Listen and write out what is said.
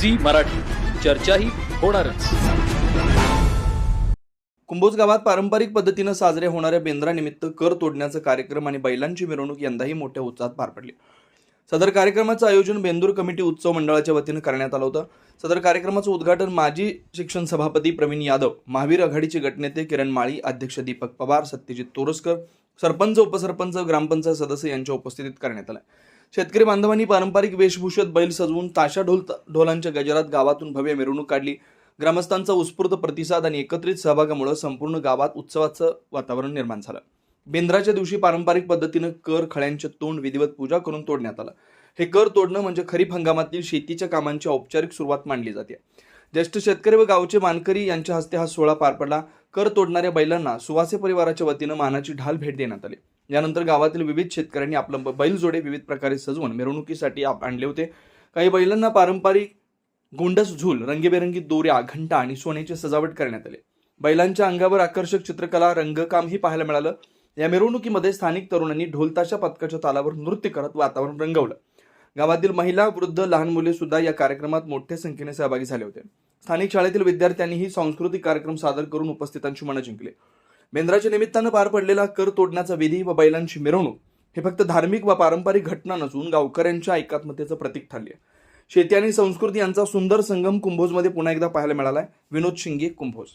Zee Marathi. चर्चाही होणारच. कुंभोज गावात पारंपरिक पद्धतीनं साजरे होणाऱ्या बेंद्रानिमित्त कर तोडण्याचा कार्यक्रम आणि बैलांची मिरवणूक यंदाही मोठ्या उत्साहात पार पडली. सदर कार्यक्रमाचं आयोजन बेंदूर कमिटी उत्सव मंडळाच्या वतीनं करण्यात आलं होतं. सदर कार्यक्रमाचं उद्घाटन माजी शिक्षण सभापती प्रवीण यादव महावीर आघाडीचे गटनेते किरण माळी अध्यक्ष दीपक पवार सत्यजित तोरसकर सरपंच उपसरपंच ग्रामपंचायत सदस्य यांच्या उपस्थितीत करण्यात आलं. शेतकरी बांधवांनी पारंपरिक वेशभूषेत बैल सजवून ताशा ढोल ढोलांच्या गजरात गावातून भव्य मिरवणूक काढली. ग्रामस्थांचा उत्स्फूर्त प्रतिसाद आणि एकत्रित सहभागामुळे संपूर्ण गावात उत्सवाचं वातावरण निर्माण झालं. बेंद्राच्या दिवशी पारंपरिक पद्धतीनं कर खळ्यांचे तोंड विधिवत पूजा करून तोडण्यात आलं. हे कर तोडणं म्हणजे खरीप हंगामातील शेतीच्या कामांची औपचारिक सुरुवात मानली जाते. ज्येष्ठ शेतकरी व गावचे मानकरी यांच्या हस्ते हा सोहळा पार पडला. कर तोडणाऱ्या बैलांना सुवासे परिवाराच्या वतीनं मानाची ढाल भेट देण्यात आली. यानंतर गावातील विविध शेतकऱ्यांनी आपलं बैलजोडे विविध प्रकारे सजवून मिरवणुकीसाठी आप- आणले होते. काही बैलांना पारंपरिक गोंडस झूल रंगीबेरंगी दोऱ्या घंटा आणि सोन्याची सजावट करण्यात आली. बैलांच्या अंगावर आकर्षक चित्रकला रंगकामही पाहायला मिळालं. या मिरवणुकीमध्ये स्थानिक तरुणांनी ढोलताशा पथकाच्या तालावर नृत्य करत वातावरण रंगवलं. गावातील महिला वृद्ध लहान मुले सुद्धा या कार्यक्रमात मोठ्या संख्येने सहभागी झाले होते. स्थानिक शाळेतील विद्यार्थ्यांनीही सांस्कृतिक कार्यक्रम सादर करून उपस्थितांची मनं जिंकले. मेंद्राच्या निमित्तानं पार पडलेला कर तोडण्याचा विधी व बैलांची मिरवणूक हे फक्त धार्मिक व पारंपरिक घटना नसून गावकऱ्यांच्या एकात्मतेचं प्रतीक ठरले शेती आणि संस्कृती यांचा सुंदर संगम कुंभोजमध्ये पुन्हा एकदा पाहायला मिळालाय. विनोद शिंगे कुंभोज.